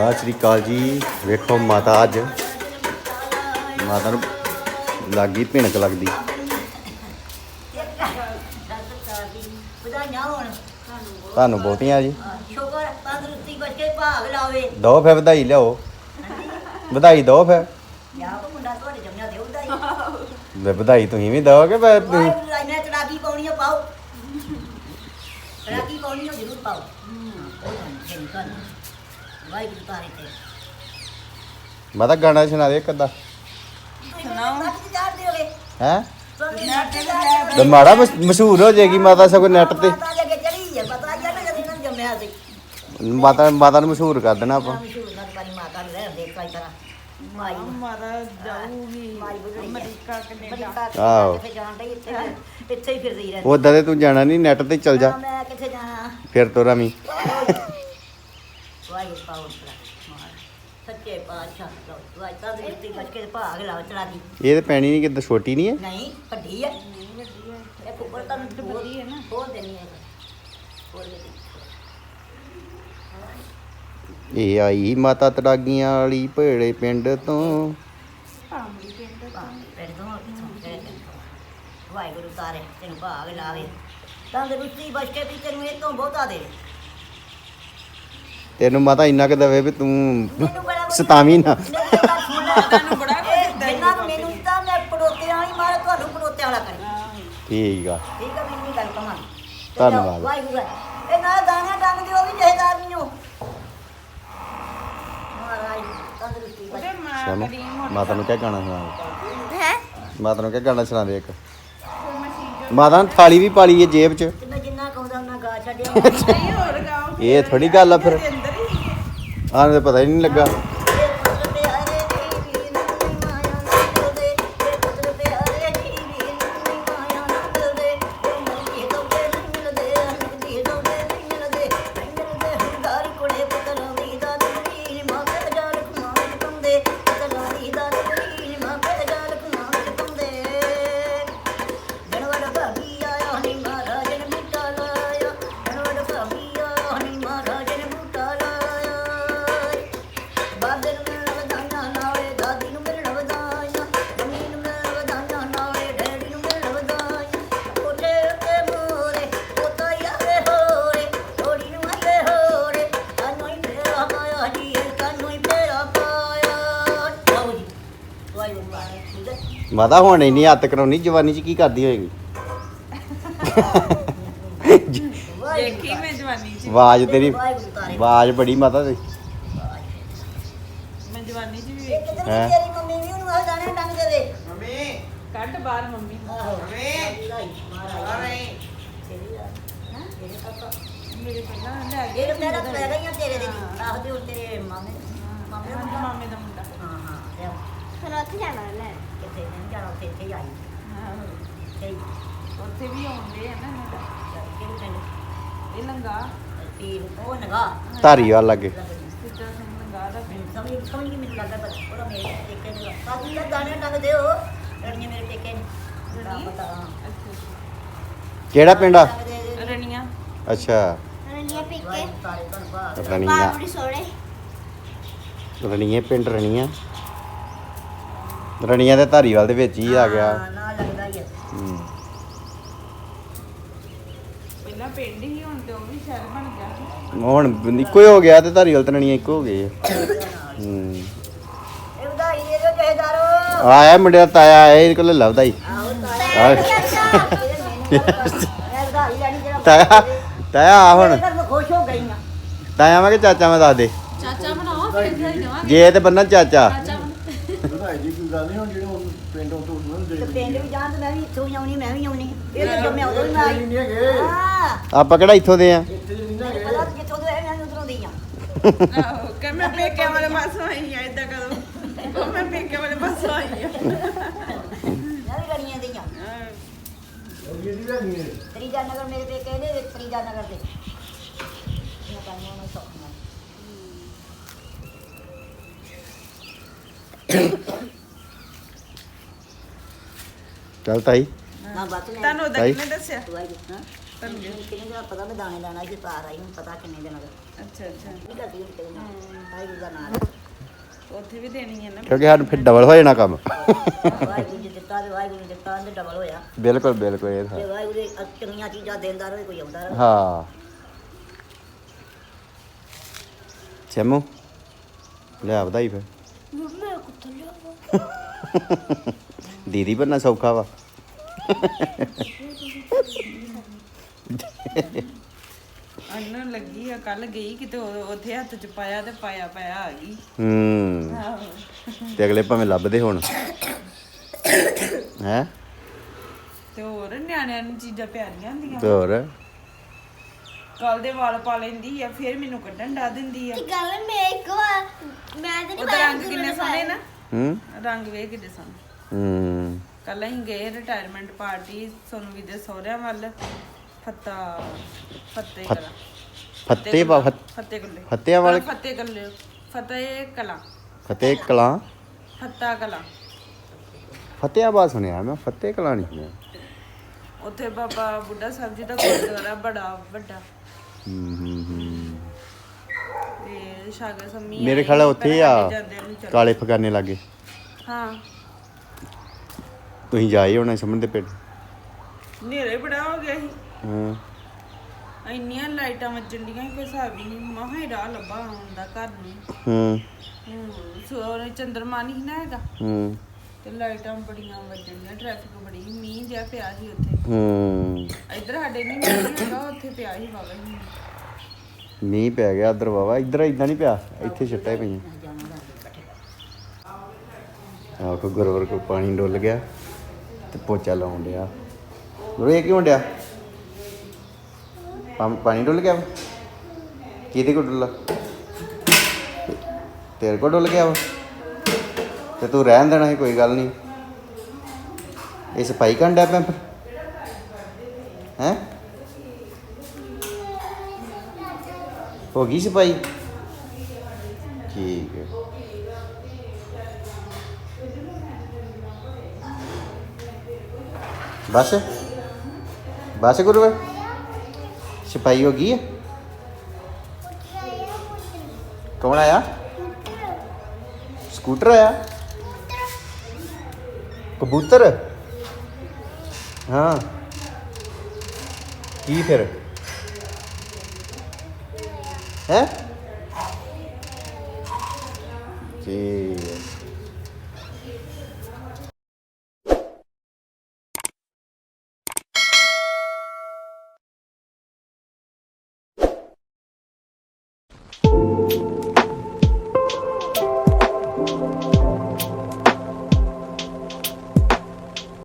ਸਤਿ ਸ੍ਰੀ ਅਕਾਲ ਜੀ। ਵੇਖੋ ਮਾਤਾ ਅੱਜ। ਮਾਤਾ ਨੂੰ ਲੱਗੀ ਭਿਣਕ ਲੱਗਦੀ। ਤੁਹਾਨੂੰ ਬਹੁਤੀਆਂ ਜੀ। ਸ਼ੁਕਰ ਤੰਦਰੁਸਤੀ ਬੱਚੇ ਭਾਗ ਲਾਵੇ ਦੋ ਫੇ ਵਧਾਈ ਲਿਆਓ। ਵਧਾਈ ਦੋ ਫੇ ਯਾ ਵਧਾਈ ਤੁਸੀਂ ਵੀ ਦੋਗੇ ਫੇ ਤੁਸੀਂ। ਵਾਹਿਗੁਰੂ ਚੜਾਕੀ ਪਾਉਣੀ ਪਾਓ ਚੜਾਕੀ ਪਾਉਣੀ ਜ਼ਰੂਰ ਪਾਓ ਵਾਹਿਗੁਰੂ ਤਾਰੇ ਤੇ। ਮਾਤਾ ਗਾਣਾ ਸੁਣਾ ਦੇ ਇੱਕ ਅੱਧਾ। ਸੁਣਾਓ। ਦਿਓਗੇ ਹੈ? ਨੈਟ ਤੇ ਤੇ ਮਾੜਾ ਮਸ਼- ਮਸ਼ਹੂਰ ਹੋ ਜਾਏਗੀ ਮਾਤਾ ਸਗੋਂ ਨੈਟ ਤੇ। ਮਾਤਾ ਜੀ ਅੱਗੇ ਚੜੀ ਹੈ ਪਤਾ ਹੀ ਆ ਨਾ ਜਦੋਂ ਇਹਨਾਂ ਨੂੰ ਜੰਮਿਆ ਸੀ। ਮਾਤਾ ਮਾਤਾ ਨੂੰ ਮਸ਼ਹੂਰ ਕਰ ਦੇਣਾ ਆਪਾਂ। ਮਸ਼ਹੂਰ ਨਾ ਪਾਣੀ ਮਾਤਾ ਨੂੰ ਰਹਿਣ ਦੇ ਕਾਈ ਤਰ੍ਹਾਂ ਮਾਈ। ਮਾਤਾ ਜਾਊਗੀ। ਮਾਈ ਬੁਝੜੀ ਅਮਰੀਕਾ ਕੈਨੇਡਾ। ਆਹੋ। ਕਿੱਥੇ ਜਾਣ ਡਈ ਇੱਥੇ ਇੱਥੇ ਹੀ ਫਿਰਦੀ ਰਹਿੰਦੀ। ਉਦਾਂ ਤੇ ਤੂੰ ਜਾਣਾ ਨਹੀਂ ਨੈਟ ਤੇ ਚੱਲ ਜਾ। ਨਾ, ਮੈਂ ਕਿੱਥੇ ਜਾਣਾ? ਫਿਰ ਤੋਰਾ ਵੀ ਦੇ ਬਚ ਕੇ ਭਾਗ ਦੀ। ਇਹ ਤੇ ਪੈਣੀ ਨਹੀਂ ਕਿਦਾਂ ਛੋਟੀ ਨਹੀਂ ਹੈ? ਨਹੀਂ ਵੱਡੀ ਹੈ ਇਹ ਉੱਪਰ ਤਾਂ ਵੱਡੀ ਹੈ ਨਾ। ਹੋਰ ਦੇਣੀ ਹੈ। ਹੋਰ ਦੇਣੀ? ਇਹ ਆਈ ਮਾਤਾ ਤੜਾਗੀਆਂ ਵਾਲੀ ਭੇੜੇ ਪਿੰਡ ਤੋਂ। ਭਾਮੜੀ ਪਿੰਡ ਪਿੰਡ ਤੋਂ ਕਿੱਥੋਂ ਵਾਹਿਗੁਰੂ ਤਾਰੇ ਤੈਨੂੰ ਭਾਗ ਲਾਵੇ। ਤੰਦਰੁਸਤੀ ਬਚ ਕੇ ਵੀ ਤੈਨੂੰ ਇਹ ਤੋਂ ਬਹੁਤਾ ਦੇ। ਤੈਨੂੰ ਮਾਤਾ ਇੰਨਾ ਕਿ ਦਵੇ ਵੀ ਤੂੰ ਮੈਨੂੰ ਬੜਾ ਵਧੀਆ- ਸਤਾਵੀਂ ਨਾ। ਸੁਣ ਲੈ ਤੁਹਾਨੂੰ ਬੜਾ ਕੁਝ ਜਿੰਨਾ ਕੁ ਮੈਨੂੰ ਦਿੱਤਾ ਮੈਂ ਪੜੋਤਿਆਂ ਵਾਲੀ ਮਾਰ ਤੁਹਾਨੂੰ ਪੜੋਤਿਆਂ ਵਾਲਾ ਕਰੀ। ਠੀਕ ਆ। ਠੀਕ ਹੈ ਮੈਨੂੰ ਗੱਲ ਕਮਾਂ ਧੰਨਵਾਦ। ਵਾਹਿਗੁਰੂ ਇਹ ਨਾ ਦਾਣਾ ਡੰਗ ਦਿਓ ਵੀ ਜਹੇਦਾਰ ਨਹੀਂ ਹੋ। ਮਹਾਰਾਜ ਤੰਦਰੁਸਤੀ ਬਖਸ਼ੇ। ਉਹਦੇ ਮਾਂ ਸ਼ਮਾ ਕਰੀਮ ਹੁਣ ਮਾਤਾ ਨੂੰ ਕਿਆ ਗਾਣਾ ਸੁਣਾ ਹੈ? ਮਾਤਾ ਨੂੰ ਕਿਆ ਗਾਣਾ ਸੁਣਾ ਦੇ ਇੱਕ ਮਸ਼ੀਨ ਮਾਤਾ ਨੇ ਥਾਲੀ ਵੀ ਪਾ ਲਈ ਹੈ ਜੇਬ 'ਚ। ਤੇ ਮੈਂ ਜਿੰਨਾ ਕਹੂੰਦਾ ਉਹਨਾਂ ਗਾ ਛੱਡਿਆ। ਨਹੀਂ ਹੋਰ ਗਾਓ ਇਹ ਥੋੜੀ ਗੱਲ ਆ ਫਿਰ। ਦੇ ਅੰਦਰ ਹੀ। ਆਹ ਤਾਂ ਪਤਾ ਹੀ ਨਹੀਂ ਲੱਗਾ। ਮਾਤਾ ਹੁਣ ਇੰਨੀ ਹੱਤ ਕਰਾਉਣੀ ਜਵਾਨੀ 'ਚ ਕੀ ਕਰਦੀ ਹੋਏਗੀ? ਦੇਖੀ ਮੈਂ ਜਵਾਨੀ ਚ। ਆਵਾਜ਼ ਤੇਰੀ ਤਾਰੇ ਆਵਾਜ਼ ਬੜੀ ਮਾਤਾ ਦੀ ਮੈਂ ਜਵਾਨੀ ਚ ਵੀ ਵੇਖੀ। ਕਿਤੇ ਹੈਂ? ਤੇਰੀ ਮੰਮੀ ਵੀ ਉਹਨੂੰ ਆ ਦਾਣੇ ਡੰਗ ਦੇ ਦੇ ਕੱਢ ਬਾਹਰ ਮੰਮੀ ਆਹੋ। ਮਹਾਰਾਜ ਤੇਰੀ ਆ ਹਾਂ ਤੇਰੇ ਪਾਪਾ ਮੇਰੇ ਪਹਿਲਾਂ ਲੈ ਗਏ ਇਹ ਮੇਰਾ ਪੈ ਗਈਆਂ ਤੇਰੇ ਦੇ ਆਹ ਤੇ ਹੁਣ ਤੇਰੇ ਮਾਮੇ ਮਾਮੇ ਦਾ ਮੁੰਡਾ। ਮਾਮੇ ਦਾ ਮੁੰਡਾ। ਹਾਂ ਹਾਂ ਲਿਆਓ। ਫਿਰ ਉੱਥੇ ਜਾਣਾ ਲੈ ਕਿਤੇ ਨਹੀਂ ਜਾਣਾ ਉੱਥੇ ਇੱਥੇ ਹੀ ਆਈ ਆਹੋ। ਤੇ ਉੱਥੇ ਵੀ ਆਉਂਦੇ ਆ ਨਾ ਇਹਨਾਂ ਦਾ ਕਿਹੜੇ ਪਿੰਡ ਇਹ ਲੰਗਾ ਤੀਰ ਉਹ ਨਗਾ ਧਾਰੀਵਾਲ ਲੱਗੇ ਸਿੱਧਾ ਸਿੰਘ ਲੰਗਾ ਦਾ ਪਿੰਡ ਸਮਝ ਸਮਝ ਨਹੀਂ ਮੈਨੂੰ ਲੱਗਦਾ ਪਰ ਉਹਦਾ ਮੇਰੇ ਟੇਕੇ ਦੇ ਸਾਡੀ ਦਾ ਦਾਣੇ ਡੰਗ ਦਿਓ ਰਣੀਆਂ ਮੇਰੇ ਟੇਕੇ ਨੇ ਨਾ ਪਤਾ ਹਾਂ ਅੱਛਾ ਕਿਹੜਾ ਪਿੰਡ ਆ ਡੰਗ ਦੇ ਦੇ। ਰਣੀਆਂ ਅੱਛਾ ਰਣੀਆਂ ਪੀਕੇ ਵਾਹਿਗੁਰੂ ਤਾਰੇ ਧੰਨਵਾਦ ਰਣੀਆਂ ਬਾਬੜੀ ਸੋੜੇ ਰਣੀਏ ਪਿੰਡ ਰਣੀਆਂ ਰਣੀਆਂ ਦੇ ਧਾਰੀਵਾਲ ਦੇ ਵਿੱਚ ਹੀ ਆ ਗਿਆ। ਹਾਂ, ਨਾ ਲੱਗਦਾ ਹੀ ਹੈ ਹੂੰ। ਪਹਿਲਾਂ ਪਿੰਡ ਹੀ ਹੁਣ ਤੇ ਉਹ ਵੀ ਸ਼ਹਿਰ ਬਣ ਗਿਆ। ਹੁਣ ਇੱਕੋ ਹੀ ਹੋ ਗਿਆ ਤੇ ਧਾਰੀਵਾਲ ਤੇ ਰਣੀਆਂ ਇੱਕੋ ਹੋ ਗਏ। ਹੂੰ। ਇਹ ਵਧਾਈ ਦੇ ਦਿਓ ਜਹੇਦਾਰੋ ਆਇਆ ਮੁੰਡੇ ਦਾ ਤਾਇਆ ਆਇਆ ਇਹਦੇ ਕੋਲ ਲੱਭਦਾ ਹੀ ਆਹੋ ਤਾਇਆ ਆ ਮੈਂ ਵਧਾਈ ਲੈਣੀ ਜਿਹੜਾ ਤਾਇਆ ਤਾਇਆ ਆ ਹੁਣ। ਮੈਂ ਤਾਂ ਖੁਸ਼ ਹੋ ਗਈ ਆ ਤਾਇਆ ਮੈਂ ਕਿ ਚਾਚਾ ਮੈਂ ਦੱਸ ਦੇ। ਚਾਚਾ ਬਣਾਓ ਫਿਰ ਵਧਾਈ ਦੇਵਾਂਗੇ। ਜੇ ਤੇ ਬੰਨਾ ਚਾਚਾ ਵਧਾਈ ਦੀ ਕੋਈ ਗੱਲ ਨਹੀਂ ਹੁਣ ਜਿਹੜੇ ਹੁਣ ਪਿੰਡੋਂ ਤੋਂ ਉਹਨਾਂ ਤੇ ਦੇ ਪਿੰਡ ਵੀ ਜਾਣ ਤੇ ਮੈਂ ਵੀ ਇੱਥੋਂ ਹੀ ਆਉਣੀ ਮੈਂ ਵੀ ਆਉਣੀ। ਇਹ ਤਾਂ ਜੰਮਿਆ ਉਦੋਂ ਹੀ ਮੈਂ ਆਈ ਨਹੀਂ ਹੈਗੇ। ਹਾਂ। ਆਪਾਂ ਕਿਹੜਾ ਇੱਥੋਂ ਦੇ ਆ? ਇੱਥੇ ਨਹੀਂ ਨਾ ਮੈਨੂੰ ਪਤਾ ਜਿੱਥੋਂ ਦੇ ਹੈ ਮੈਂ ਉਧਰੋਂ ਦੀ ਆ। ਆਹੋ ਕਿ ਮੈਂ ਪੇਕਿਆਂ ਵਾਲੇ ਪਾਸੋਂ ਆਈ ਆ ਇਦਾਂ ਕਦੋਂ ਉਹ ਮੈਂ ਪੇਕਿਆਂ ਵਾਲੇ ਪਾਸੋਂ ਆਈ ਆ। ਮੈਂ ਵੀ ਗੜੀਆਂ ਦੀ ਆ। ਤਰੀਜਾ ਨਗਰ ਮੇਰੇ ਪੇਕੇ ਨੇ ਤਰੀਜਾ ਨਗਰ ਦੇ। ਮੈਂ ਕਹਿੰਦਾ ਮੈਂ ਸੌਖਣਾ ਚੱਲ ਤਾਈ। ਨਾ ਬਾਤ ਲੈ ਤੁਹਾਨੂੰ ਉਹਦਾ ਤਾਈ? ਕਿਹਨੇ ਦੱਸਿਆ? ਦਵਾਈ ਦੇ ਹਾਂ ਤੁਹਾਨੂੰ ਕਿੰਨੇ ਕਿੰਨੇ ਦਿਨ ਪਤਾ ਮੈਂ ਦਾਣੇ ਦਾਣਾ ਸੀ ਪਾਰ ਆਈ ਹੁਣ ਪਤਾ ਕਿੰਨੇ ਦਿਨਾਂ ਦਾ। ਅੱਛਾ ਅੱਛਾ। ਨਹੀਂ ਕਰਦੀ ਕਿੰਨੇ ਦਿਨ ਵਾਹਿਗੁਰੂ ਦਾ ਨਾਮ ਉੱਥੇ ਵੀ ਦੇਣੀ ਹੈ ਨਾ। ਕਿਉਂਕਿ ਸਾਨੂੰ ਫਿਰ ਡਬਲ ਹੋ ਜਾਣਾ ਕੰਮ। ਵਾਹਿਗੁਰੂ ਜੀ ਦਿੱਤਾ ਤੇ ਵਾਹਿਗੁਰੂ ਨੇ ਦਿੱਤਾ ਤੇ ਡਬਲ ਹੋਇਆ। ਬਿਲਕੁਲ ਬਿਲਕੁਲ ਇਹ ਤੇ। ਤਾਂ ਵਾਹਿਗੁਰੂ ਦੇ ਚੰਗੀਆਂ ਚੀਜ਼ਾਂ ਦਿੰਦਾ ਰਹੇ ਕੋਈ ਆਉਂਦਾ ਰਹੇ। ਹਾਂ। ਚਮੂ ਲੈ ਵਧਾਈ ਫਿਰ। ਕੁੱਤੇ ਦੀਦੀ ਬੰਨਾ ਸੌਖਾ ਵਾ। ਅੰਨ ਲੱਗੀ ਆ ਕੱਲ ਗਈ ਕਿਤੇ ਉਹ- ਉੱਥੇ ਹੱਥ ਚ ਪਾਇਆ ਤੇ ਪਾਇਆ ਪਾਇਆ ਆ ਗਈ। ਹੂੰ। ਆਹੋ ਤੇ ਅਗਲੇ ਭਾਵੇਂ ਲੱਭਦੇ ਹੁਣ। ਹੈ? ਤੇ ਹੋਰ ਨਿਆਣਿਆਂ ਨੂੰ ਚੀਜ਼ਾਂ ਪਿਆਰੀਆਂ ਹੁੰਦੀਆਂ ਤੇ ਹੋਰ? ਕੱਲ ਦੇ ਵਾਲ ਪਾ ਲੈਂਦੀ ਆ ਫਿਰ ਮੈਨੂੰ ਕੱਢਣ ਡਾ ਦਿੰਦੀ ਆ। ਤੇ ਗੱਲ ਮੈਂ ਇੱਕ ਵਾਰ ਮੈਂ ਤੇ ਉਹਦਾ ਰੰਗ ਕਿੰਨੇ ਸੋਹਣੇ ਨਾ। ਹੂੰ। ਰੰਗ ਵੇਖ ਕਿੰਨੇ ਸੋਹਣੇ। ਹੂੰ। ਕੱਲ ਅਸੀਂ ਗਏ ਰਿਟਾਇਰਮੈਂਟ ਪਾਰਟੀ ਸੋਨੂੰ ਵੀ ਦੇ ਸਹੁਰਿਆਂ ਵੱਲ। ਫੱਤਾ ਫੱਤੇ ਫੱਤ- ਕਲਾ। ਫੱਤੇ ਬਾ ਫੱਤੇ ਕੱਲੇ। ਫੱਤਿਆਂ ਵਾਲੇ ਫੱਤੇ ਕੱਲੇ ਫਤਿਹ ਕਲਾ। ਫਤਿਹ ਕਲਾਂ। ਫੱਤਾ ਕਲਾ। ਫਤਿਆਬਾਦ ਸੁਣਿਆ ਮੈਂ ਫਤਿਹ ਕਲਾਂ ਨਹੀਂ ਸੁਣਿਆ। ਉੱਥੇ ਬਾਬਾ ਬੁੱਢਾ ਸਾਹਿਬ ਜੀ ਦਾ ਗੁਰਦੁਆਰਾ ਬੜਾ ਵੱਡਾ। ਹੂੰ ਹੂੰ ਹੂੰ। ਤੇ ਸ਼ਾਗਰ ਸੰਮੀ ਮੇਰੇ ਖਿਆਲ ਉੱਥੇ ਆ ਕਾਲੇ ਫਗਾਨੇ ਲਾਗੇ। ਹਾਂ। ਤੁਸੀਂ ਜਾਏ ਹੋਣੇ ਸਮਝ ਦੇ ਪਿੰਡ? ਨੇਰੇ ਬੜਾ ਹੋ ਗਿਆ ਸੀ। ਹਾਂ। ਇੰਨੀਆਂ ਲਾਈਟਾਂ ਵੱਜਣ ਡੀਆਂ ਕੋਈ ਹਿਸਾਬ ਹੀ ਨਹੀਂ। ਮਹਾ ਰਾਹ ਲੱਭਾ ਆਉਂਦਾ ਘਰ ਨੂੰ। ਹੂੰ। ਹੂੰ ਸੋਰੇ ਚੰਦਰਮਾ ਨਹੀਂ ਨਾ ਹੈਗਾ। ਹੂੰ। ਤੇ ਲਾਈਟਾਂ ਬੜੀਆਂ ਵੱਜਣੀਆਂ ਟ੍ਰੈਫਿਕ ਬੜੀ ਸੀ, ਮੀਂਹ ਜਿਹਾ ਪਿਆ ਸੀ ਉੱਥੇ। ਹੂੰ। ਇੱਧਰ ਸਾਡੇ ਨਹੀਂ ਮੀਂਹ ਹੈਗਾ ਉੱਥੇ ਪਿਆ ਸੀ ਬਾਬਾ ਜੀ ਮੀਂਹ ਪੈ ਗਿਆ ਉਧਰ ਵਾਵਾ ਇੱਧਰ ਇਦਾਂ ਨਹੀਂ ਪਿਆ ਇੱਥੇ ਛਿੱਟਾਂ ਹੀ ਪਈਆਂ। ਆਹ ਕੋ ਗੁਰਵਰ ਕੋ ਪਾਣੀ ਡੁੱਲ ਗਿਆ ਤੇ ਪੋਚਾ ਲਾਉਣ ਡਿਆ। ਗੁਰੂ ਇਹ ਕਿਉਂ ਡਿਆ? ਪਾਣੀ ਡੁੱਲ ਗਿਆ ਵਾ? ਕਿਹਦੇ ਕੋ ਡੁੱਲਾ? ਤੇਰੇ ਕੋ ਡੁੱਲ ਗਿਆ ਵਾ? ਤੇ ਤੂੰ ਰਹਿਣ ਦੇਣਾ ਸੀ ਕੋਈ ਗੱਲ ਨਹੀਂ। ਇਹ ਸਫ਼ਾਈ ਕਰਨ ਡਿਆ ਪਿਆ ਹੈ? ਹੋ ਗਈ ਸਫ਼ਾਈ ਠੀਕ ਹੈ ਬਸ ਬਸ ਗੁਰੂ ਸਫ਼ਾਈ ਹੋ ਗਈ ਹੈ ਕੌਣ ਆਇਆ ਸਕੂਟਰ ਆਇਆ ਕਬੂਤਰ ਹਾਂ ਕੀ ਫਿਰ ਹੈ ਠੀਕ ਹੈ